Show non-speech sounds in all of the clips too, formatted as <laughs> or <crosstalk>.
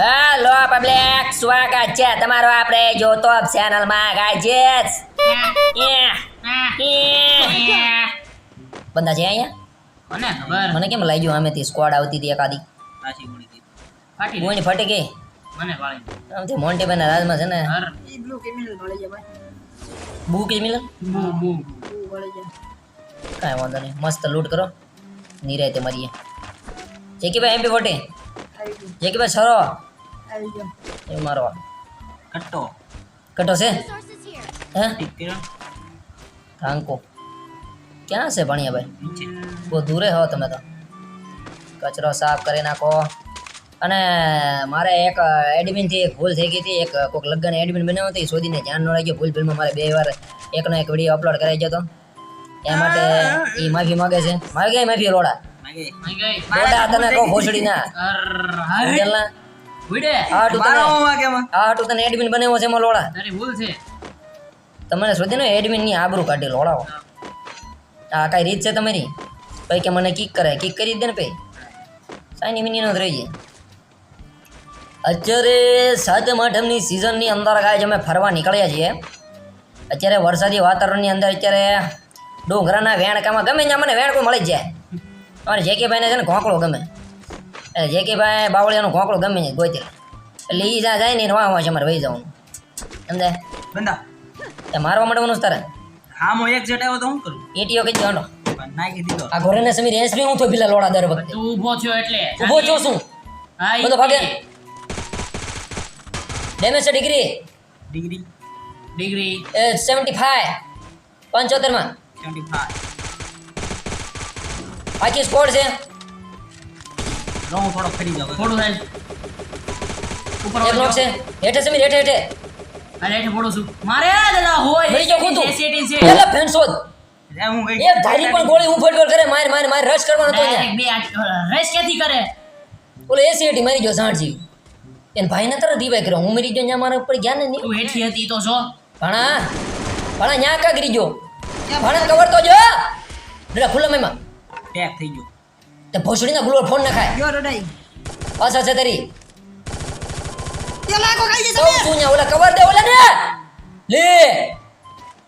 Hello public સ્વાગત છે તમારો આપણે જોતો ચેનલમાં ગાજેસ બંદા છે અહીંયા? મને ખબર. મને કેમ લાગ્યું આમેથી સ્ક્વોડ આવતી હતી એકાદી? પાછી ગઈ. ફાટી કોઈની ફટી ગઈ? મને વાળી આમથી મોન્ટી બેન રાજમાં છે ને. એ બ્લુ કેમિલ ભળી જાય ભાઈ. બુ કેમિલ? બુ બુ બ્લુ જાય. કાંઈ વાંધો નહીં. મસ્ત લૂટ કરો. નિરાયતે મરીએ. જેકીભાઈ એમપી ફોટી જેકી ભાઈ સરો. ગયો એ મારો કટ્ટો. કટો છે? હે? ટાંકો ક્યાં છે ભણિયા ભાઈ બહુ દૂરે હો તમે તો. કચરો સાફ કરી નાખો. અને મારે એક એડમિનથી એક ભૂલ થઈ ગઈ હતી. એક કોઈક લગ્ન એડમિન બનાવ્યો હતી એ શોધીને ધ્યાન ન રાખ્યું ભૂલ ભૂલમાં મારે બે વાર એકનો એક વીડિયો અપલોડ કરાઈ ગયો હતો. એ માટે એ માફી માગે છે. મારે કઈ માફી લોડા માગે. મઈ લોડા તને કહો ભોસડી ના સમજેલના? આ હાટું તને મારો વાગેમાં આ તો તને એડમિન બનાવ્યો છે એમાં લોડા તારી ભૂલ છે. તમને શોધીને એડમિનની આબરૂ કાઢી લોડાવો આ કાંઈ રીત છે તમારી? ભાઈ કે મને કિક કરે કિક કરી દે ને ભાઈ. સાઈની મિની નો રહી જાય. અત્યારે સાતમ આઠમની સિઝનની અંદર ગાય અમે ફરવા નીકળ્યા છીએ. અત્યારે વરસાદી વાતાવરણની અંદર અત્યારે ડુંગરાના વેણકામાં ગમે ત્યાં મને વેણકું મળી જ જાય. અને જે કે ભાઈને છે ને ઘોંકળો ગમે. જે કે ભાઈ બાવળિયાનું ઘોંકળો ગમે છે ગોતી. એટલે એ જ્યાં જાય ને એને વાહ વાહ છે અમારે વહી જવાનું. સમજાય બંદા. એ મારવા માંડવાનું છે હા હામો એક જટ આવ્યો તો હું કરું? એટીઓ કઈ જવાનો નાખી દીધો. આ ઘોરેને સમીર એસપી હું તો પેલા લોડા દર વખતે? તું ઊભો થયો એટલે. ઊભો છો. શું હા બધો ભાગે. ડેમેજ છે ડિગ્રી? ડિગ્રી. ડિગ્રી. એ સેવન્ટી ફાઈવ. પંચોતેરમાં. 75 બાકી સ્કોર છે? લો હું થોડો ફરી જાવ થોડું થાય. ઉપર એક લોક છે. હેઠે સમીર હેઠે હેઠે. અરે હેઠે પડો છું મારે દાદા હોય. મરી જાઓ ખોતું પેલા ફેન્સોદ રે હું ગઈ. એક ધારી પણ ગોળી ઉફડ પર કરે માર માર માર રશ કરવાનો તો બે રશ કેથી કરે? ઓલો એસી હેઠી મારી ગયો સાણજી એને ભાઈને તરત રીવાય કર્યો. હું મરી ગયો ત્યાં મારા ઉપર ગયા ને નહીં તું હેઠી હતી તો જો. ભણા ભણા ન્યા કા ગરી ગયો ભણા કવર તો જો. એટલે ખુલ્લા મેમાં પેક થઈ ગયો. તે ભોસડીના ગુલોર ફોન ના ખાય ગયો રડાઈ પાછા છે તારી. તે લાગો ખાઈ જશે તો તું ઓલા કવર દે ઓલા ને લે.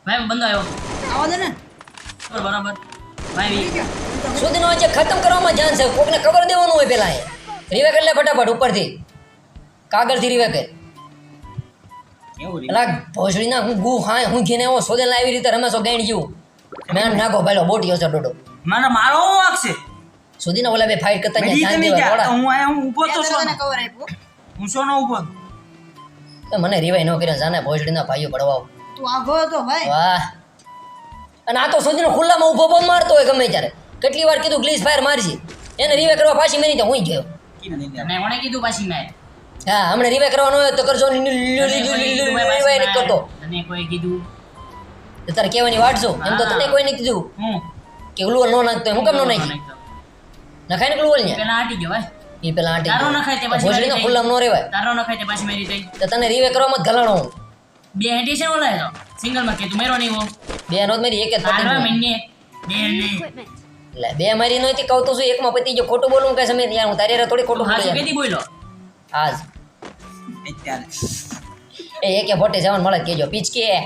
ભાઈ બંધો આવ્યો આવા દે ને. બરાબર ભાઈ સુધીનો જે ખતમ કરવામાં જાન છે કોકને કવર દેવાનું હોય પેલા એ. રીવે કરી લે ફટાફટ ઉપરથી. કાગળથી રીવે કર કેવું રે પેલા ભોસડીના હું ગુ હાય હું ઘીને એવો સોદેલ આવી રીતે રમેશો ગાઈડ જેવું મેં નાખો પેલો બોટીઓ છે ડોડો. મારો હું વાગશે સુધીના ઓલા બે ફાઈટ કરતા ધ્યાન દેવા હું આયા હું ઊભો તો છો કવર આપ્યો. હું સોનો ઊભો? હતો. તો મને રિવાય ન કર્યો જાને ભોસડીના ભાઈઓ ભડવાઓ તું આગો હતો ભાઈ. વાહ. અને આ તો સુધીનો ખુલ્લામાં ઊભો બોમ્બ મારતો હોય ગમે ત્યારે. કેટલી વાર કીધું ગ્લીસ ફાયર મારજી. એને રીવે કરવા પાછી મેરી તો હું ગયો. મેં ગયા? કીધું પાછી મેં? હા હમણે રીવે કરવાનો હોય તો કરજો. ને રીવાય નહીં કરતો તને કોઈ કીધું? તો તારે કહેવાની વાટ છો એમ તો તને કોઈ નહીં કીધું? હું? કે ઉલવો નો નાખતો હોય. હું કેમ નો નાખી? નખાય ને ને પેલા આટી ગયો ભાઈ. એ પેલા આંટી તારો નખાય તે પાછી ભોસડીનો મારી ખુલ્લામાં નો રેવાય. તારો નખાય તે પાછી મેરી થઈ તો તને રીવે કરવા મત ગલાણો બે હેડી છે ને ઓલા તો. સિંગલમાં કે તું મેરો નહીં હો. બે નો મેરી એક જ પતિ તારા ગયું. બે નહીં એટલે બે મારી નહોતી કહું તો શું એકમાં પતી જો ખોટું બોલું કે સમય યાર હું તારી રે થોડી ખોટું હા કેદી બોલો આજ એ એકે ફોટે સેવન મળે કેજો. પીચકી એ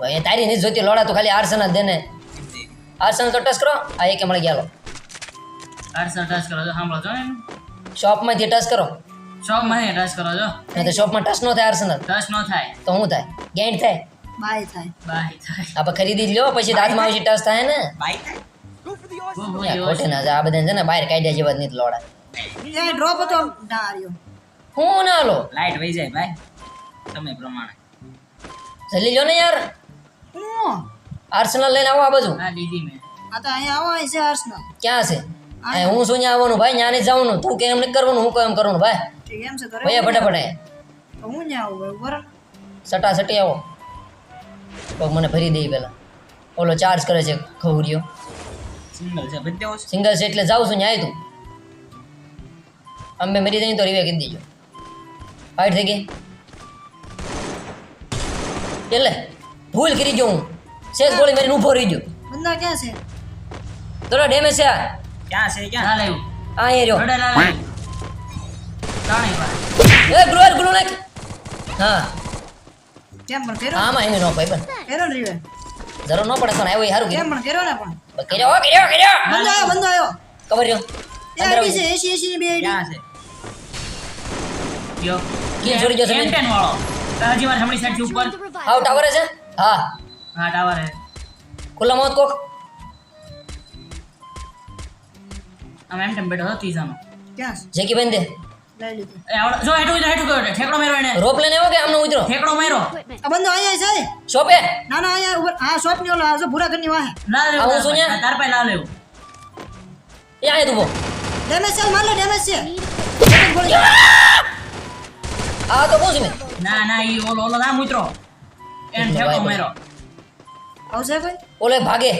ભાઈ તારી નથી જોતી લોડા તો ખાલી આરસના જ દેને આર્સન તો ટચ કરો. આ એકે મળી ગયા આર્સેનલ ટચ કરો જો સાંભળો છો શોપમાંથી ટચ કરો. શોપમાં ટચ કરો જો નહીં તો શોપમાં ટચ નો થાય આર્સન ટચ નો થાય. તો શું થાય? ગેઇન થાય? બાય થાય. બાય થાય. આપણે ખરીદી લ્યો પછી હાથમાં આવશે ટચ થાય ને. બાય થાય. ખોટે. ના આ બધા છે ને બહાર કાઢ્યા જેવા નહીં લોડા. એ ડ્રોપ હતો ના આવ્યો હું ના લો. લાઈટ વહી જાય ભાઈ. તમે પ્રમાણે. જલ્દી લ્યો ને યાર. હું? આર્સનલ લઈને આવો આ બાજુ. હા દીધી મેં. આ તો અહીંયા આવો છે આર્સેનલ ક્યાં છે? એ હું શું ત્યાં આવવાનું ભાઈ ત્યાં નહીં જવાનું. તું કેમ નહીં કરવાનું હું કેમ કરવાનું ભાઈ. ઠીક એમ છે કરે ભાઈ ફટાફટ તો હું ન્યા આવું ભાઈ બરાબર સટા સટી આવો. પગ મને ભરી દે પેલા. ઓલો ચાર્જ કરે છે ખવરીઓ સિંગલ છે બધે સિંગલ છે? એટલે જાઉં છું ન્યાય તું. અમે મરી જઈએ તો રીવે કરી દેજો. ફાઇટ થઈ ગઈ. એટલે ભૂલ કરી ગયો હું. શેષ ગોળી મારીને ઊભો રહી ગયો. બંદા ક્યાં છે? થોડા ડેમેજ છે? આ ક્યાં છે ક્યાં? લાવ્યું આ એ રહ્યો. રડેલા લાવ્યું એ ગ્રોર ગ્રો નાખ. હા. કેમ પણ કર્યો? આમાં એને નો ભાઈ બન. કર્યો રીવે? જરૂર ન પડે પણ આવ્યો એ સારું કેમ પણ કર્યો ને પણ? કર્યો કર્યો કર્યો. બંધો આવ્યો બંધો આવ્યો. ખબર રહ્યો. એ અંદર આવી છે 80 80 ની બે આઈડી ક્યાં છે? યો કે જોડી બેન? M10 વાળો. તાજી વાર મારે હમણી સાઈડથી ઉપર. આવ ટાવર છે? હા. હા टावर है खुला मौत को એમ જેકી બેન દે. લઈ લીધું. એ આવડો જો હેઠું હેઠું ગયો ઠેકડો માર્યો એને. રોપ લઈને આવ્યો કે આમનો ઉતરો? ઠેકડો માર્યો. આ બંદો આયા છે? શોપે? ના ના આયા ઉપર હા શોપની ઓલો આ પૂરા ઘરની વાહે. ના લેવું આવું તાર શું પાસે, ન્યા? તાર પાસે ના લેવો. એ આયા તું ડેમેજ છે માર લે ડેમેજ છે. આ તો કોણ છે ના? ના ઈ ઓલો ઓલો ના ઉતરો. એને એટલે ઠેકડો માર્યો. આવશે કોઈ? ઓલે ભાગે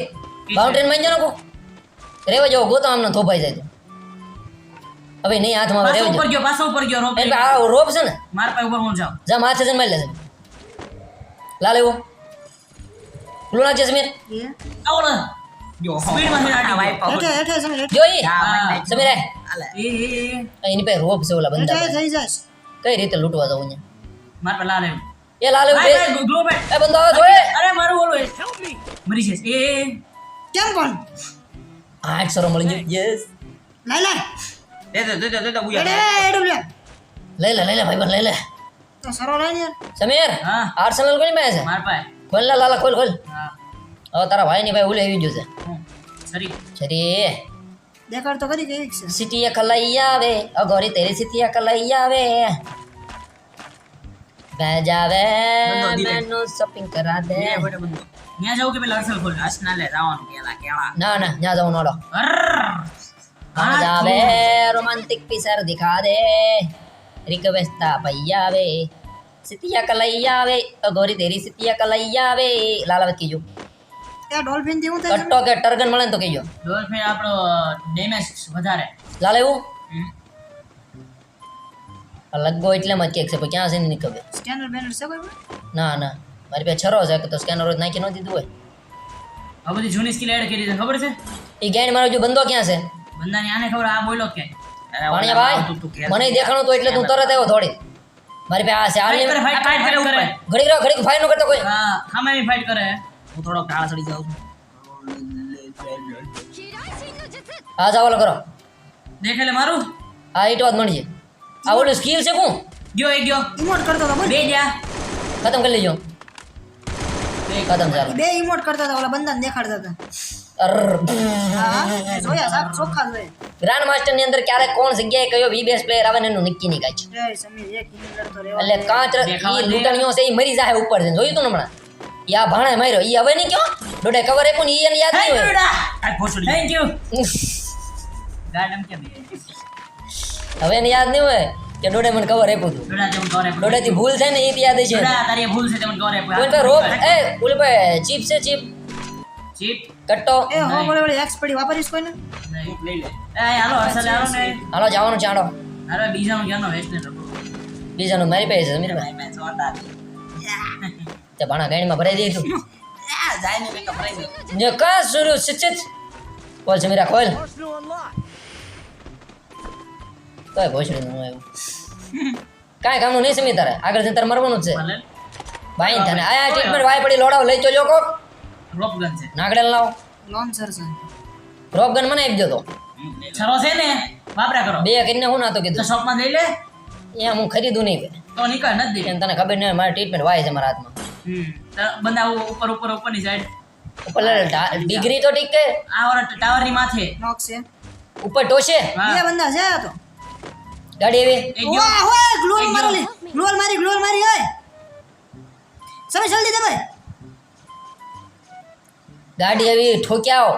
માઉન્ટેનમાં જનો કો રેવા જાવ ગોતો આમને થોભાઈ જાય તો. હવે નહીં હાથમાં આવે પાછો રેવા ઉપર ગયો પાછો ઉપર ગયો રોપ એટલે આ રોપ છે ને? માર પાસે ઉપર હું જાઉં. જા માથે જન મારી લેજે. લાલ એવો. પેલું નાખજે સમીર એ? ને. સ્પીડમાં સમીર જો ઈ. સમીર એ એ એ. એની પાસે રોપ છે ઓલા બંદા થઈ કઈ રીતે લૂંટવા જાવ અહીંયા? માર પાસે લા લેવું એ લાલ ભાઈ, બે. ભાઈ, ગ્લો પેડ. એ બંદો આવે જોયે અરે મારું ઓલું એ. મરી જશે એ એ, એ. કેમ પણ આઠ સરો મળી ગયો. યસ લઈ લે. દે દે દે દે દે બુયા એડું લે. લઈ લે લઈ લે ભાઈ લઈ લે. તો સરો લઈ ને સમીર હા. આર્સેનલ કોની પાસે છે? માર પાસે. ખોલ લે લાલા ખોલ ખોલ. હા. હવે તારા ભાઈની ભાઈ ઓલે આવી ગયો છે. સરી. સરી. દેખાડ તો કરી કે સિટી ખલાઈ આવે. અગોરી તેરી સિટીએ ખલાઈ આવે. ભેજાવે. મેનુ શોપિંગ કરા દે. ન્યા જાઉં કે પેલા અરસલ ખોલ ના લે રાવણ કેલા કેળા ના ના ત્યાં જાઉં નોડો અરર. આ જાવે રોમાન્ટિક પિસર દિખા દે રિક્વેસ્ટા પૈયા આવે સિટીયા કલઈ આવે અગોરી તેરી સિટીયા કલઈ આવે લાલાવત કીજો ત્યાં ડોલ્ફિન થાય કટ્ટો કે ટર્ગન મળે તો કહીજો ડોલ્ફિન આપણો ડેમેજ વધારે। લાલ એવું. લગો એટલે જ કેક છે પણ ક્યાં છે ને નહીં ખબર. સ્કેનર બેનર છે કોઈ ના ના. મારી પાસે છરો છે કે તો સ્કેનર જ નાખી ન દીધું હોય. આ બધી જૂની સ્કિલ એડ કરી છે ખબર છે? એ ગેણ મારો જો બંદો ક્યાં છે? બંદાની આને ખબર આ બોલો કે પાણીયા ભાઈ મને દેખાણો તો એટલે તું તરત આવ્યો થોડી મારી પાસે આ છે કરે ફાઈટ ફાઇટ ફાઇટ કરે ઘડીક રહો ઘડી ફાઈન નો કરતો કોઈ. હા સામે ફાઈટ કરે. હું થોડો ઢાળ ચડી જાઉં છું. આ જાવ કરો. દેખેલે મારું? આ ઈટ વાત મળી જાય. આ ઓલું સ્કિલ છે કોણ? ગયો એ ગયો. ઇમોટ કરતો હતો બે જા ખતમ કરી લેજો. ખતમ ચાલો. બે ઇમોટ કરતા હતા ઓલા બંદાને દેખાડતા હતા. જોયા સાહેબ ચોખ્ખા જોયે ગ્રાન્ડ માસ્ટરની અંદર ક્યારે કોણ જગ્યાએ કયો વી બેસ્ટ પ્લેયર આવે ને એનું નક્કી નહીં એટલે કાંચ ઈ. લૂંટણીઓ છે ઈ મરી જાય ઉપર જોયું તું હમણાં? યા આ ભાણે માર્યો. ઈ હવે નહીં કયો? કવર આપ્યું ને ઈ એને યાદ નહીં હોય. થેન્ક યુ કેમ? હવે એને યાદ નહીં હોય કે ડોડે મને કવર આપ્યું હતું. ડોડા થી ભૂલ થાય ને એ યાદ છે. તારી ભૂલ છે રોપ એ ઓલી ચીપ છે ચીપ. ચીપ? કટ્ટો. એ હો બોલે બોલે એક્સ પડી વાપરીશ કોઈને? નહીં લઈ લે. એ હાલો હાલો ને. હાલો જવાનું ચાડો. અરે બીજાનું ક્યાંનો વેસ્ટ ને રખો મારી પાસે છે જોરદાર તે ભાણા ગાડીમાં ભરાઈ દીધું <laughs> જાય ને જો કા શરૂ શિક્ષિત કોલ સમીરા કોલ કઈ ભોસડી નું આવ્યું કાંઈ કામનું નહીં સમી તારે. આગળ જઈને તારે મરવાનું જ છે. ભાઈ. તને આયા ટ્રીટમેન્ટ વાય પડી લોડાવ લઈ ચોલ્યો કોક. રોપ ગન છે. નાગડેલ લાવો. લોન્સર છે. રોપ ગન મને આપી દો તો. છરો છે ને? વાપરા કરો. બે કરીને હું ના તો તો કીધું શોપમાં લઈ લે. એ હું ખરીદું નહીં તો નીકળ નથી દે તને ખબર નહીં મારા ટ્રીટમેન્ટ વાય છે મારા હાથમાં. હમ. તો બંદા ઉપર ઉપર ઉપરની સાઈડ ઉપર ડિગ્રી તો ઠીક કે આ વાળા ટાવરની માથે. નોક છે. ઉપર ટોશે. બે બંદા છે તો. ગાડી એવી વાહ હોય ગ્લોલ મારો લે ગ્લોલ મારી ગ્લોલ મારી ઓય. સમય જલ્દી દે ભાઈ. ગાડી આવી ઠોક્યાઓ.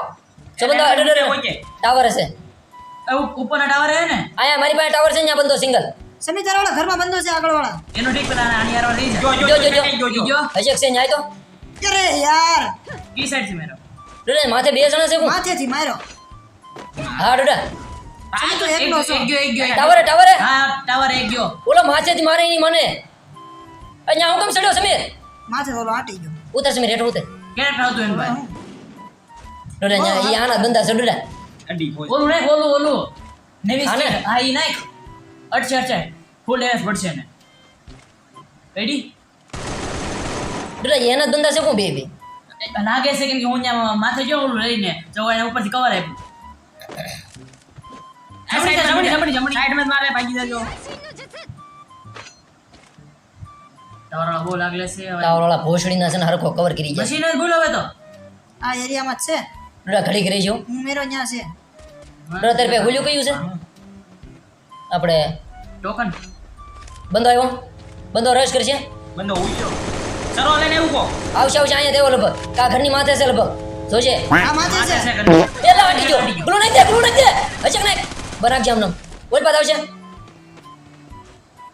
ચો બંદો અડે અડે ઓકે. ટાવર હશે એ ઉપ- ટાવર હે ને? આયા મારી પાસે ટાવર છે ને બંધો સિંગલ સમી તારા વાળા ઘરમાં બંધો છે આગળ વાળા એનો ઠીક પેલા આની યાર રહી જો. જો જો જો જો હશે છે અહીંયા તો. અરે યાર. કી સાઈડથી મેરો. ડોડા માથે બે જણા છે માથે થી માર્યો. હા ડોડા. સમી તો એકલો છો. એક ગયો એક ગયો ટાવરે ટાવરે. હા ટાવર એક ગયો ઓલો માથેથી મારે મને. અહીંયા હું કેમ ચડ્યો સમીર? માથે ઓલો આટી ગયો. ઉતર સમીર હેઠ ઉતર. કેરેક્ટર હતું એમ ભાઈ? ડોડા અહીંયા આના ધંધા છે ડોડા ઓલું નાખ ઓલું ઓલું. નેવી હા ઈ નાખ. અટશે અટશે ફૂલ ડેમેજ પડશે ને રેડી એના ધંધા છે કોણ બે બે. લાગે છે કેમ કે હું માથે જો ઓલું લઈને જો એને ઉપરથી કવર આપ્યું. જમણી જમણી, જમણી, જમણી. સાઈડમાં મારે ભાગી જજો. તમારા બહુ લાગલે છે ટાવર વાળા ભોસડીના છે ને હરખો કવર કરી જાય મશીન જ ભૂલ હવે તો. આ એરિયામાં જ છે. ડોડા ઘડી કરી છું. હું મેરો ત્યાં છે. ડોડા તારે પાસે હુલ્યું કયું છે? આપણે ટોકન. બંધો આવ્યો. બંધો રસ કરશે. સરો લઈને એવું આવશે આવશે અહીંયા દેવો લગભગ. કા ઘરની માથે છે લગભગ. જોજે. આ માથે માથે છે છે કરી. પેલા ગયો. પેલું નાખી દે પેલું નાખી દે. અચક નાખ. બનાક જામ નામ. બોલ પાછા છે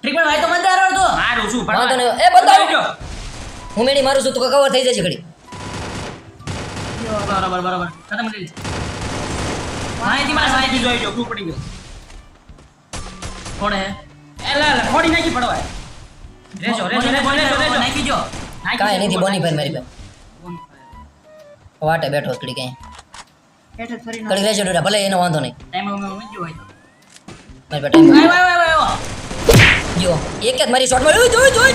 ટ્રીટમેન્ટ ભાઈ તો મંદિર આવડતો તો મારું છું પણ ભણવા એ બંધો હું મેડી મારું છું તો કવર થઈ જશે ઘડી. બરાબર બરાબર ખતમ કરી માહિતી મારા માહિતી જોઈ જો શું પડી ગયો. કોણ? હે એલા એલા ખોડી નાખી પડવાય. રેજો રેજો રેજો રેજો. નાખી જો કાંઈ નથી બોની પર મારી પાસે. વાટે બેઠો ઘડી કઈ ફરીને રહેજો ડોડા ભલે એનો વાંધો નહીં. ટાઈમ અમે મૂક્યો હોય મારી પાસે ટાઈમ આય આય જો એક એક મારી શોટ મારી જોઈ જોઈ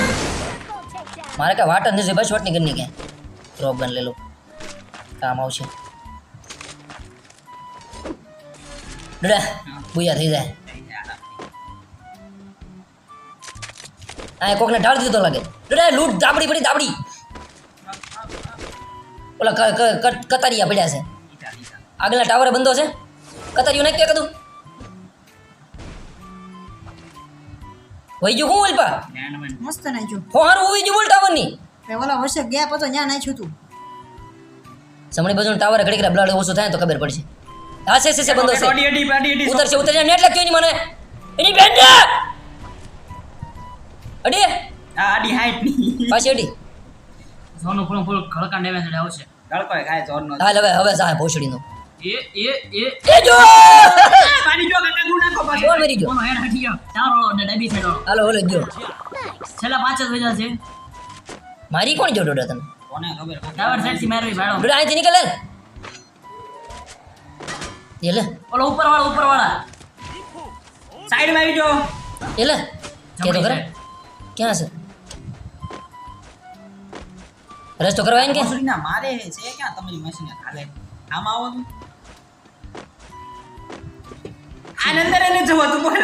મારે કાંઈ વાટ અંદર ભાઈ શોટની કરી ક્યાંય. ડ્રોપ ગન લે લો કામ આવશે. ડોડા બુયા થઈ જાય. આ કોકને ઢાળ દીધો લાગે. ડોડા લૂટ દાબડી પડી દાબડી. ઓલા ક- ક- ક- કતારિયા પડ્યા છે. આગલા ટાવરે બંધો છે. કતારિયું નાખ કે કદું વઈ ગયું હું ઓલપા મસ્ત નાખ્યું. હો હારું હોવી ગયું બોલ ટાવરની એ ઓલા વર્ષે ગયા પછી ન્યા નાખ્યું તું. સમણી બાજુ ટાવર ઘડી ઘડી બ્લડ ઓછું થાય તો ખબર પડશે. હા છે છે છે બંધો છે. અડી ઉતરશે ઉતરશે. નેટ લાગતી એની મને? એની બેન છે! અડી? હા અડી હાઈટની. પાછી અડી. સોનું ફૂલ ફૂલ ખળકા ડેમેજ આવશે ગળકો ખાય જોર નો હાલ હવે હવે સાહેબ ભોસડીનો. એ એ એ. એ જો! પાણી જો કાકા ગુણ નાખો પાછો. બોલ મરી ગયો કોનો હેડ હટી ગયો ચારો ને ડાબી વાળો. હાલો ઓલો ગયો છેલ્લા પાંચ જ વજા છે. મારી કોણ જો ડોડા તમે કોને ખબર? ટાવર સાઈડથી મારવી ભાડો. ડોડા અહીંથી નીકળે એ લે. ઓલો ઉપર વાળા ઉપર વાળા સાઈડમાં આવી જો એ લે. કે તો કરે. ક્યાં છે? રસ્તો કરવા એમ કે મારે છે ક્યાં? તમારી મશીન ખાલે આમ આવો આ અંદર એને જવો તું બોલ.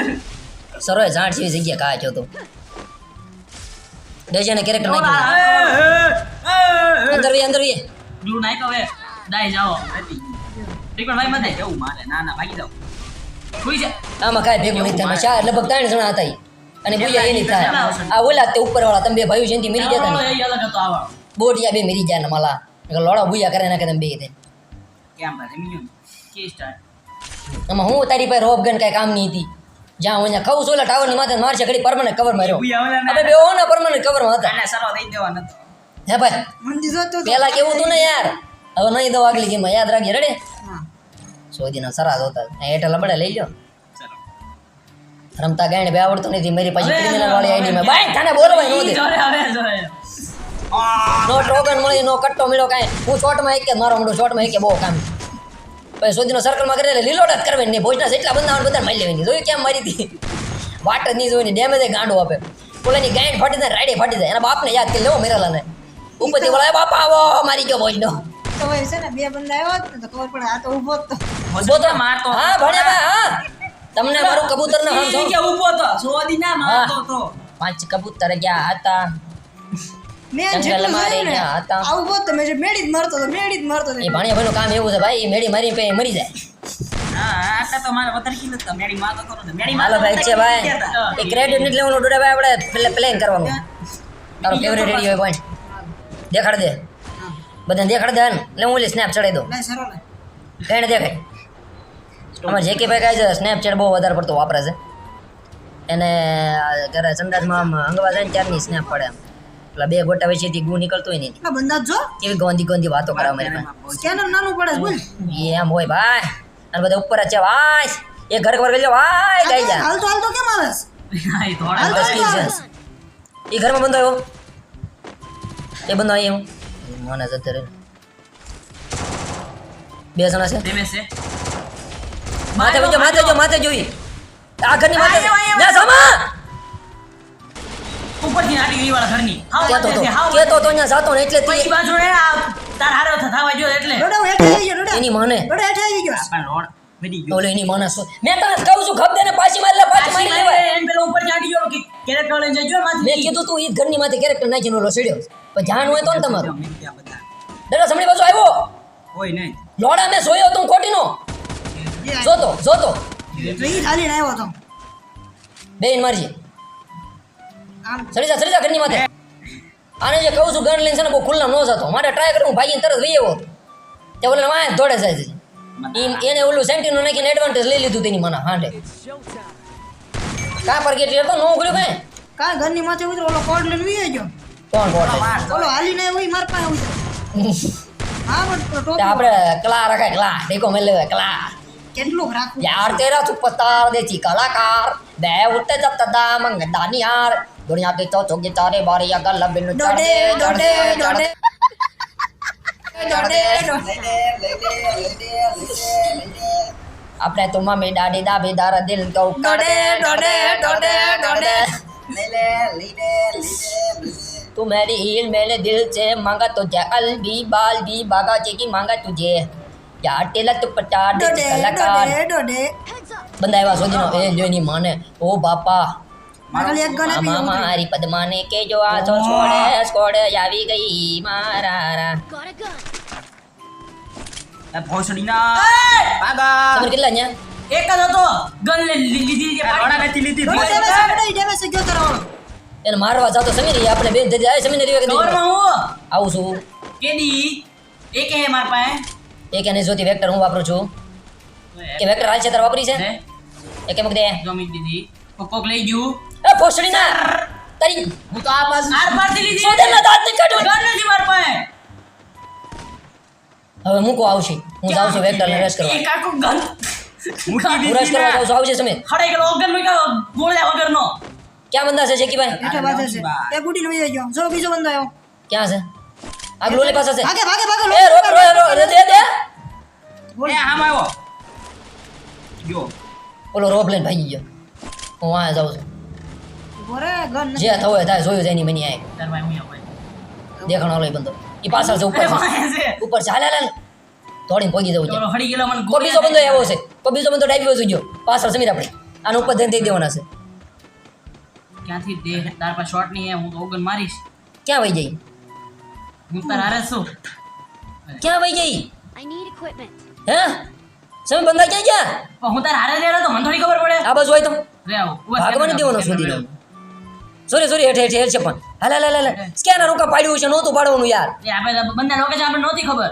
સરોય જાણ છે જગ્યા કાચ હતો ડેજાને કેરેક્ટર ઓલા, અંદર વી અંદર વી બ્લુ નાઈક હવે. ડાઈ જાઓ. ટ્રીટમેન્ટ ભાઈ મતે એવું મારે? ના ના ભાગી જાઓ. કોઈ છે આમાં કાંઈ ભેગું નહીં થાય. ચાર લગભગ ત્રણ જણા હતા અને બોલ્યા એ નહીં થાય આ ઓલા તે ઉપર વાળા તમે બે ભાઈઓ છે મરી જતા એ અલગ હતો આ બોટિયા બે મરી જાય ને માલા. લોડા ભૂયા કરે નાખે તમે બે કેમ ભાઈ કે સ્ટાર્ટ આમાં હું તારી પાસે રોપ ગન કઈ કામ નહીં હતી. જ્યાં હું ખાઉં છું ટાવર ટાવરની માથે મારશે ઘડી પરમાનન્ટ કવર માર્યો અમે બે ઓના પરમાનન્ટ કવરમાં હતા. સરો દઈ દેવા નતો હે ભાઈ જોતો પેલા કેવું તું ને યાર? હવે નહીં દો આગલી ગેમ યાદ રાખજે રેડે સોદીના સરાદ હોતા. એટલે હેઠળ લબડે લઈ લ્યો. રમતા ગાયણ બે આવડતું નથી. મારી પાછી ક્રિમિનલ વાળી આઈડી માં. બાય તને બોલવાય નો દે નો ટોકન મળી નો કટ્ટો મળ્યો કાંઈ. હું શોર્ટમાં એક કે મારો મોટો શોર્ટમાં એક કે બહુ કામ. પછી સોદીનો સર્કલમાં કરે એટલે લીલોડ જ કરવાની નહીં. ભોજના એટલા બંધા બધા મારી લેવાની. જોયું કેમ મારી હતી? વાટ જ નહીં જોઈને ડેમેજ ગાંડો આપે. પોલાની ગાંડ ફાટી જાય રાડે ફાટી જાય. એના બાપને યાદ કરી લેવો મેરાલાને. ઉપરથી બોલાય બાપા આવો મારી ગયો ભોજનો. ને ને તમને મારું કબૂતર ના ઈ કે ઊભો તો સોદી ના મારતો તો. પાંચ કબૂતર ગયા હતા. મેં જેટલું જોયું ને આ ઊભો જ જે મેળી જ મારતો હતો મેળી જ મારતો હતો એ ભાણિયા ભાઈનું કામ એવું છે ભાઈ એ મેડી મારી પે મરી જાય. હા આટલા તો મારે વધારે કીધું તો મેડી મારતો તો મેડી હાલો ભાઈ છે ભાઈ. એ ક્રેડિટ નથી લેવાનું ડોડા ભાઈ આપણે પેલે પ્લેન કરવાનું. તારો ફેવરેટ રેડિયો હોય પોઈન્ટ દેખાડ દે. બધાને દેખાડ દે ને. એટલે હું ઓલી સ્નેપ ચડાવી દઉં. ના એને દેખાય. અમારે જે કે ભાઈ કાંઈ છે સ્નેપચેટ બહુ વધારે પડતો વાપરે છે. એને ઘરે સંદાસમાં આમ અંગવા જાય ને ત્યારની સ્નેપ પડે એમ. એટલે બે ગોટા વચ્ચેથી ગુ નીકળતું હોય ને આ બંદા જ જો. એવી ગોંધી ગોંધી વાતો કરે અમારી પાસે. સ્કેનર નાનું પડે છે, બોલ. એમ હોય ભાઈ. અને બધા ઉપર જ છે ભાઈ એ ઘર ઘર ગયો ભાઈ ગઈ જા. હાલતો હાલતો કેમ આવે? છે? હા એ થોડા હાલતો બસ હાલતો ઠીક આવે છે. એ ઘરમાં બંધ આવ્યો. એ બંધ આવ્યો મને જતો રહ્યો. બે જણા છે. ડેમેજ છે. માથે જો માથે જો માથે જોઈ. આ ઘરની માથે છે. જા સામા! વાળા ઘરની. હાવ કેતો તો કેતો તો અહીંયા જાતો ને એટલે પછી બાજુ રે આ તાર હારો થવા ગયો એટલે. રડો હેઠે આવી ગયો એની માને. રડો હેઠે આવી ગયો. પણ રોડ વધી ગયો. ઓલે એની માને મેં તને કહું છું ખબ દેને પાછી મારી લે પાછી મારી લેવાય. એને પેલો ઉપર નાટી ગયો કે કેરેક્ટર લઈને જજો મેં માથી કીધું તું ઈ ઘરની માથે કેરેક્ટર નાખી નો રસડ્યો પણ જાણ હોય તો ને તમારો. મેં. દાદા સમણી બાજુ આવ્યો? હોય નહીં. લોડા મેં સોયો તું ખોટીનો. જે જોતો જોતો. તો ઈ ખાલી આવ્યો તો બેન મારજે. સડી જા ઘરની માથે. આને જે કહું છું ગન લઈને છે ને બહુ ખુલ્લા ન જતો. મારે ટ્રાય કરું ભાગીને તરત રહી આવ્યો તે ઓલે વાંય દોડે જાય એને ઓલું સેન્ટીનો નાખીને એડવાન્ટેજ લઈ લીધું તેની મને હાંડે. કા પર ગેટ તો નો ઉગળ્યું કાંઈ? કા ઘરની માથે ઉતરો? ઓલો કોડ લઈને વી આવજો કોણ કોડ ઓલો હાલીને હોય માર પાસે ઉતરો. હા પણ તો આપણે કલા રાખે કલા. દેખો મેલે કલા. કેટલું રાખવું? યાર તેરા તું પતાર દેતી? કલાકાર. બે ઉતે જબ તદા મંગ દાનિયાર. दुनिया के तो चौके चारे बारे या गल बिन ડોડે ડોડે ડોડે ડોડે अपने तुम में डाडी दाबी दार दिल को ડોડે ડોડે ડોડે ડોડે तू मेरी हील मेरे दिल से मांगा तुझे अल भी बाल भी बागा जी की मांगा तुझे यार तेला दुपट्टा देसी ડોડે कलाकार ડોડે ડોડે બંદા એવા શોધીનો એ જોઈની માને ઓ બાપા ખાલી એક ગન આપી મામા મારી પદ્માને કે આ તો છોડે છોડે આવી ગઈ મારા રા ભોસડીના પાગા. તમે કેટલા ન્યા? એક જ હતો. ગન લીધી લીધી. નથી લીધી ડેમેજ ગયો તારો એને મારવા જાતો સમીર આપણે બે સમીર કીધું હું? આવું છું. કેદી? એક હે માર પાસે? એક એને જોતી વેક્ટર હું વાપરું છું. કે વેક્ટર હાલ છે તાર વાપરી છે? એક મૂક દે. જમી દીધી. કોક લઈ ગયું. એ ના તારી હું તો આ બાજુ આર પારથી લીધી સોદેલના દાંત નહીં કાઢો. ગન નથી માર પાસે. હવે મૂકો આવશે. હું જાઉં છું વેક્ટર ને રેસ કરવા. આખું ગન મૂકી દીધી રેસ કરવા જાઉં છું આવશે સમય ખડાઈ ગયેલો ઓગન મે કા બોલ્યા વગર નો ક્યાં બંદા છે શેકીભાઈ હેઠે બાજે છે. એ ગુડીને વહી ગયો. જો બીજો બંદો આવ્યો. ક્યાં છે? આગળ ઓલી પાસે છે. ભાગે ભાગે ભાગે એ રોક રો રો રે દે દે એ આમ આવ્યો. જો. ઓલો રોપ લઈને ભાગી ગયો. હું આ જાઉં છું. બોરે ગન જે થવું હોય થાય જોયું જાય ની મની આય. ભાઈ હું આવું દેખાણો ઓલો ઈ બંદો ઈ પાછળ છે ઉપર ઉપર છે. હાલ હાલ દોડીને પહોંચી જવું છે. ઓલો ગયેલો મને કોઈ બીજો બંદો આવ્યો છે. કોઈ બીજો બંદો ડાબી બાજુ ગયો. પાછળ સમીર આપણે. આના ઉપર દઈ દેવાના છે. ક્યાંથી દે તાર પાસે શોટ નહીં હે હું તો ઓગન મારીશ. ક્યાં વઈ જઈ હું તાર હારે છું. ક્યાં વઈ જઈ આઈ નીડ ઇક્વિપમેન્ટ હે? સમીર બંદા ક્યાં ગયા? હું તાર હારે તો મને થોડી ખબર પડે. આ બસ હોય તો રે આવો. ઊભા દેવાનો સુધી. સોરી સોરી હેઠે હેઠે છે પણ. હાલ હાલ હાલ સ્કેનર ઉકા પાડ્યું છે નહોતું પાડવાનું યાર. એ આપણે બંને છે આપણે નહોતી ખબર.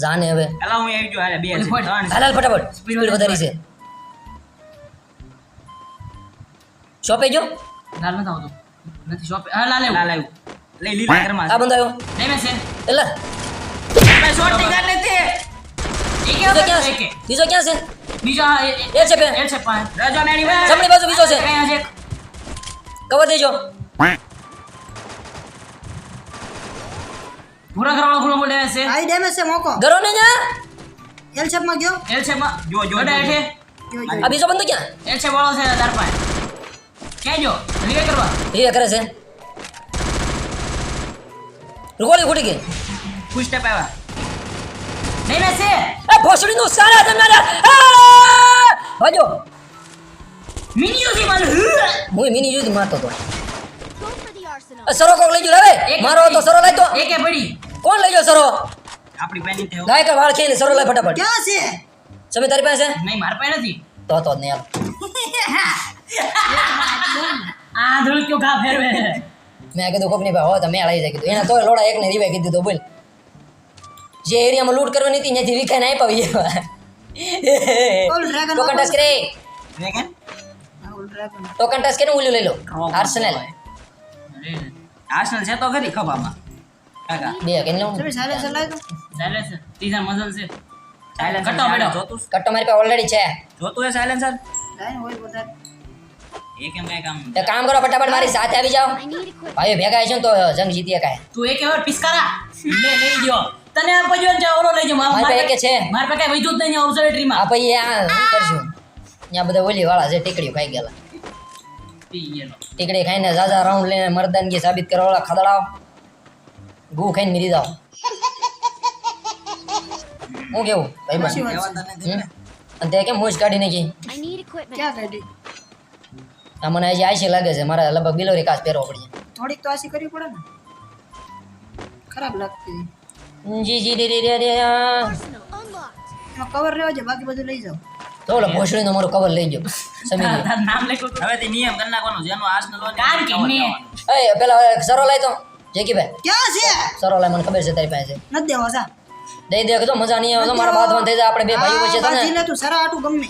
જાને હવે. હેલા હું આવી જો હાલે બે હાલ હાલ ફટાફટ. સ્પીડ વધારી છે. શોપે જો લાલ નથી આવતો. નથી શોપે. હા લાલ લાલ આવ્યું. લઈ લીલા ઘરમાં. આ બંદો આવ્યો. ડેમેજ છે. એટલે. મે શોટની ગાડ નથી એક બીજો ક્યાં છે? બીજો ક્યાં છે? બીજો એ- છે પે એ છે પાંચ. રાજા વે જમણી બાજુ બીજો છે. અહીંયા છે. કવર દેજો. પૂરા કરવાનો ખુલ્લો બોલે છે. આઈ ડેમેજ છે મોકો. ગરો ને જા એલ શેપમાં ગયો? એલ શેપમાં. જો, જો, જો, હેઠે. જો આ બીજો બંદો ક્યાં? એલ શેપ વાળો છે તાર પાસે. કે જો રીવે કરવા. એ કરે છે. ગોળી ખૂટી ગઈ. ફૂલ સ્ટેપ આવ્યા. ડેમેજ છે. એ ભોસડી નું સારા તમારા ભાજો મિનિયો થી મને હું મિની જુદી મારતો તો સરો કોક લઈ હવે એક મારો તો સરો લઈ તો એકે પડી કોણ લઈ ગયો સરો આપણી પેની થયો ગાય કે વાળ ખેઈને સરો લઈ ફટાફટ ક્યાં છે સમી તારી પાસે નહીં માર પાસે નથી તો તો જ નહીં આ ધૂળ કયો ઘા ફેરવે મેં કીધું કોક નહીં ભાઈ હો તો મેળ આવી જાય કીધું એને તોય લોડા એકને રીવાય કીધું તો બોલ જે એરિયામાં લૂટ કરવાની હતી ત્યાંથી વિખાઈને આપ્યા ઓલ ડ્રેગન ટોકન ટચ કરે ડ્રેગન ઓલ ડ્રેગન ટોકન ટચ કરીને ઓલું લઈ લો. આર્સેનલ આર્સેનલ છે તો ખરી ખભામાં. કાકા. બે કે લો તમે સાલે લાવી સાલે છે. ત્રીજા મઝલ છે. સાયલેન્સર કટ્ટો. જોતું કટ્ટો મારી પાસે ઓલરેડી છે. જોતું હે સાયલેન્સર લાઈન હોય બધા. એ કેમ કઈ કામ તો કામ કરો ફટાફટ મારી સાથે આવી જાઓ. ભાઈઓ ભેગા છે તો જંગ જીતીએ કાય તું એક વાર પિસ્કારા. લે લઈ ગયો. તને આ પજો ઓલો લઈ જાવ મારા પાસે એક છે. મારા પાસે કઈ વૈજું જ નહીં ઓબ્ઝર્વેટરી આ ભાઈ આ કરશું? ત્યાં બધા ઓલી વાળા છે ટેકડીઓ ખાઈ ગયેલા ટેકડી ટીકડી ખાઈને ઝાઝા રાઉન્ડ લઈને મરદાનગી સાબિત કરવા વાળા ખદડાવ ગુ ખાઈને મરી જાવ હું કેવું ભાઈ અને તે કેમ મૂછ કાઢી નાખી આ મને હજી આશી લાગે છે મારે લગભગ બિલોરી કાચ પહેરવો પડી થોડીક તો આશી કરવી પડે ને ખરાબ લાગતી જી જી રે રે રે કવર રહેવા છે બાકી બધું લઈ જાઓ તો ઓલો ભોસડીનો મારો કવર લઈ ગયો. સમી ગયો. નામ લખો હવે તે નિયમ કરી નાખવાનો જેનો આસ ન લો કામ કે એનો ને. એ પેલા સરો લઈ તો જેકીભાઈ. ક્યાં છે? સરો લઈ મને ખબર છે તારી પાસે. ન દેવો સા દઈ દે તો મજા નહીં આવે તો મારા બાદ થઈ જાય આપણે બે ભાઈઓ છે તને. લે તું સરા આટું ગમે.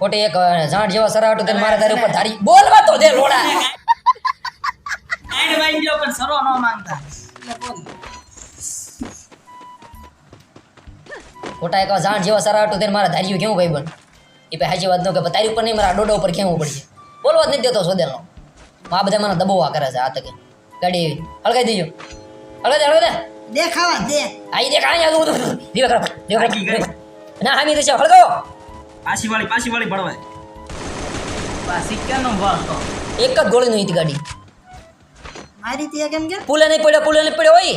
ખોટી એક ઝાડ જેવા સરાવટું તને મારા તારી ઉપર ધારી. બોલવા તો દે લોડા. એન્ડ વાઈન જો પણ સરો ન માંગતા. ખોટા એક ઝાડ જેવા સરાવટું તેને મારા ધાર્યું કેવું ભાઈ બન? એ પછી હાજી વાત ન કે તારી ઉપર નહીં મારા ડોડા ઉપર કેવું પડશે. બોલવા જ નથી દેતો સોદેલનો. આ બધા મને દબોવા કરે છે આ તકે ગાડી હળગાઈ દેજો. હળગાઈ દે હળગાઈ દે. દેખાવા દે. આઈ દે કાંઈ આવું દીવા કરો. દીવા કરો. ના હામી દેશે હળગાવો. પાછી વાળી પાછી વાળી ભળવાય. પાછી સિક્કાનો વાતો એક જ ગોળી ઈત ગાડી. મારી ત્યાં કેમ કે? પુલે નહીં પડ્યો પુલે નહીં પડ્યો હોય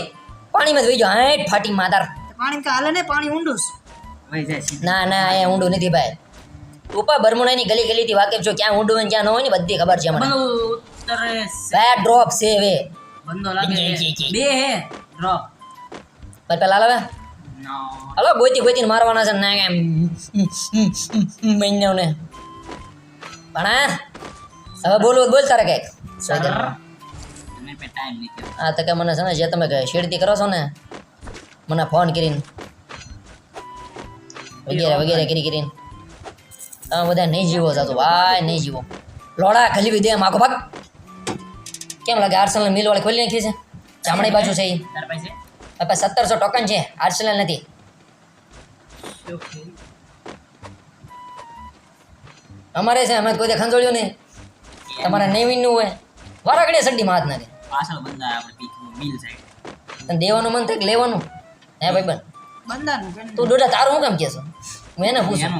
પાણીમાં જ વહી હેઠ ફાટી માતાર. પાણી કા હાલે ને પાણી ઊંડું છે. વહી જાય સીધી. ના ના અહીંયા ઊંડું નથી ભાઈ. ઉપા બરમુડાની ગલી ગલીથી વાકેફ છો ક્યાં ઊંડું હોય ને ક્યાં ન હોય ને બધી ખબર છે મને. બંદો ઉત્તરે બે ડ્રોપ છે વે બંદો લાગે. બે હે ડ્રોપ પર પેલા લાવે. હલો ગોતી ગોતી મારવાના છે ના એમ મહિનાઓને ભણા હવે બોલવું બોલ તારે કંઈક. તમે પે ટાઈમ નહીં થયો. આ તકે મને છે ને જે તમે કહે શેરતી કરો છો ને મને ફોન કરીને. વગેરે વગેરે કરી કરીને. તમે બધા નહીં જીવો જાતો ભાઈ નહીં જીવો. લોડા ખલીવી દે માકો ભાગ. કેમ લાગે આર્સેનલ મિલ વાળી ખોલી નાખી છે? જમણી બાજુ છે એ પાસે? સત્તરસો ટોકન છે આર્સેનલ નથી. અમારે છે અમે કોઈ ખંજોળ્યું નહીં. તમારે નેવીનનું હોય. વારાઘડીએ સડ્ડી માં હાથ નાખે. પાછળ બંધા આપણે મિલ સાઈડ. દેવાનું મન થાય લેવાનું. હે ભાઈ બન બંધાનું તું ડોડા તારું હું કેમ કહેશો હું એને પૂછું.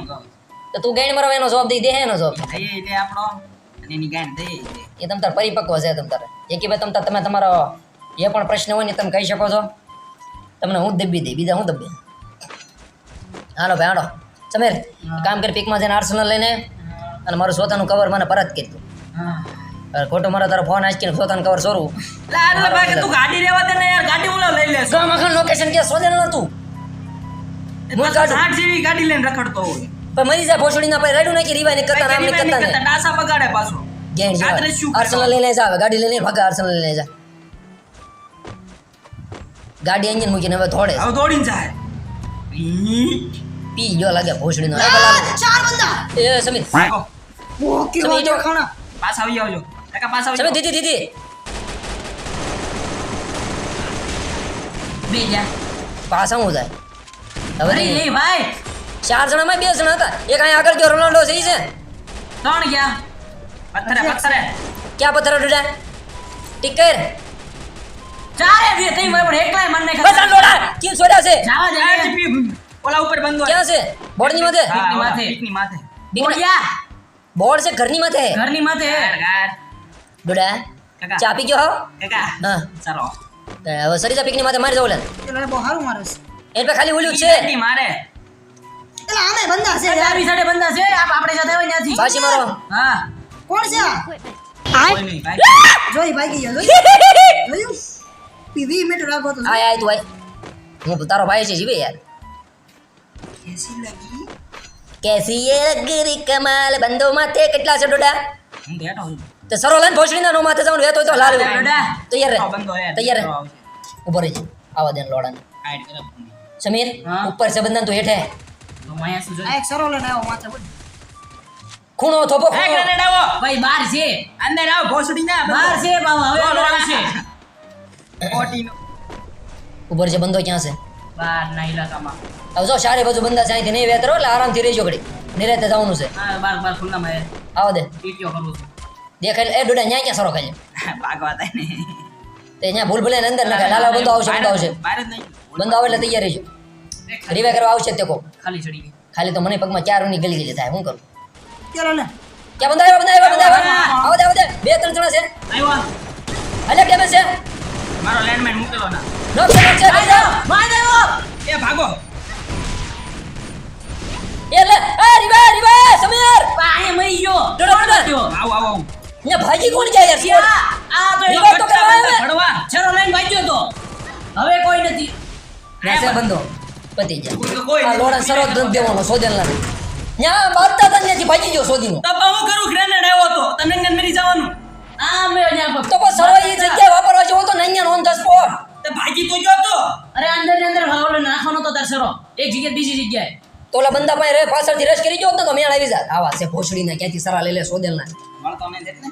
તો તું ગાઈડ મારો એનો જવાબ દઈ દે હે એનો જવાબ. દઈ દે આપણો અને એની ગાંઠ દઈ દે. એ તમ તાર પરિપક્વ છે તમ તારે. એકી ભાઈ તમ તાર તમે તમારો જે પણ પ્રશ્ન હોય ને તમે કહી શકો છો. તમને હું દબી દઈ બીજા હું દબી હાલો ભાઈ હાલો. સમીર કામ કરી પીકમાં જઈને આર્સેનલ લઈને અને મારું સ્વતાનું કવર મને પરત કરી દઉં ખોટો મારા તારો ફોન આંચકીને સોતાનું કવર સોરું. એટલે ભાઈ તું ગાડી રહેવા દે ને યાર ગાડી હું લઈ લે ગામ આખા લોકેશન કે સોદેલ નતું. મૂળ કાઢું. સાઠ જેવી ગાડી લઈને રખડતો હોય. પણ મરી જાય ભોસડી ના રેડું નાખી રીવાય ને કરતા રામ ને કરતા નહીં ડાસા બગાડે પાછો. ગેણ જા આર્સેનલ લઈને જા ગાડી લઈને ભાગા આર્સેનલ લઈને જા. ગાડી એન્જિન મૂકીને હવે થોડે હવે દોડીને જાય. પી જો લાગે ભોસડી નો ચાર બંદા. એ સમીર. ઓકે વાજો. ખાણા. પાછા આવી આવજો. કાકા પાછા આવી સમીર જાઓ. દીદી દીદી બે જા પાછા હું જાય હવે અરે નહીં. ભાઈ ચાર જણામાં બે જણા હતા એક અહીંયા આગળ ગયો રોનાલ્ડો છે ઈ છે ત્રણ ગયા પથ્થરે પથ્થરે ક્યાં પથ્થર ડુડા ટીકર ચારે બે તઈ મે પણ એકલા મન નહીં બસ લોડા કેમ છોડ્યા છે જાવા આ ઓલા ઉપર બંધો ક્યાં છે બોર્ડની માથે હા, પીકની માથે. બોર્ડ છે ઘરની માથે ઘરની માથે. ડુડા કાકા. ચા પી ગયો કાકા. હા. ચાલો. તો હવે સરીસા પિકની માથે મારી જાવ લે. બહુ સારું મારે એ પે ખાલી ઓલું છે. ની મારે. એટલે આમે બંદા છે યાર. ડાબી સાડે બંદા છે. આપ આપણે સાથે હોય ત્યાંથી. પાછી મારો. હા. કોણ છે. કોઈ નહીં ભાઈ. <laughs> જોઈ ભાગી <laughs> ગયો જોઈ જોયું? પીવી મિનિટ રાખો તો. આય આય તું આય. હું તારો ભાઈ છે જીવે યાર. કેસી લગી. કેસી એ લગરી કમાલ. બંદો માથે કેટલા છે ડોડા? હું બેઠો છું. તે સરો લઈને ભોસડીના નો માથે જવાનું વેતો તો લાલ તૈયાર રહે. તૈયાર રહે. ઊભો રહી આવા દેન લોડાને. સમીર ઉપર છે બંધન તો હેઠે એક સરો લઈને માથે ખૂણો થોપો એ ખૂણો. આવો ભાઈ બાર છે. અંદર આવો ભોસડી ના બાર છે બાવા હવે લોડા છે કોટીનો. ઉપર છે બંધો ક્યાં છે? બાર ના ઇલાકામાં આવજો સારે બાજુ બંધા છે અહીંથી નહીં વેતરો એટલે આરામથી રહેજો ઘડી નિરાતે જવાનું છે. બાર બાર ખુલ્લામાં આવો દે. પીટીઓ કરવું છું. દેખાય એ ડોડા ન્યા ક્યાં સરો ખાલી ભાગવા થાય ને. તે ન્યા ભૂલ ભલે અંદર ન ખાય લાલા બંધો આવશે બંધો આવશે. બંધો આવે એટલે તૈયાર રહેજો. રીવે કરવા આવશે તે કો ખાલી ચડી ગઈ. ખાલી તો મને પગમાં ચાર ઉની ગલી ગલી થાય હું કરું? ચાલો ને. ક્યાં બંધો આવ્યો બંધો આવ્યો બંધો આવ્યો? આવો દે આવો દે. બે ત્રણ જણા છે. આવ્યો. અલે કેમ છે? મારો લેન્ડમેન મૂકેલો ના. નો છે નો ભાગો. એ લે એ રીવે રીવે સમીર. પાણી મરી ગયો. ડોડો ડોડો. આવો આવો આવો. અહીંયા ભાજી કોણ જાય યાર? આ આ તો તો કરવા આવે. ભણવા છરો લઈને ભાગ્યો તો. હવે કોઈ નથી. ના બંધો. પતી જાય કોઈ આ લોડા સરો દંત દેવાનો સોજન ના ન્યા મારતા તને ત્યાંથી ભાજી ગયો સોજીનો. તો હું કરું? ગ્રેનેડ આવ્યો તો. તને ને મરી જવાનું. આ મે અહીંયા તો બસ સરો એ જગ્યાએ વાપરવા જો તો નહીં ઓન ધ સ્પોટ તે ભાજી તો જો તો. અરે અંદર ને અંદર ઓલો નાખવાનો તો તાર સરો એક જગ્યાએ બીજી જગ્યાએ. તો ઓલા બંદા પાસે રે પાછળથી રશ કરી જો તો મેળ આવી જાત. આવા છે ભોસડીને ક્યાંથી સરા લઈ લે સોદેલ નહીં એટલે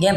ગેમ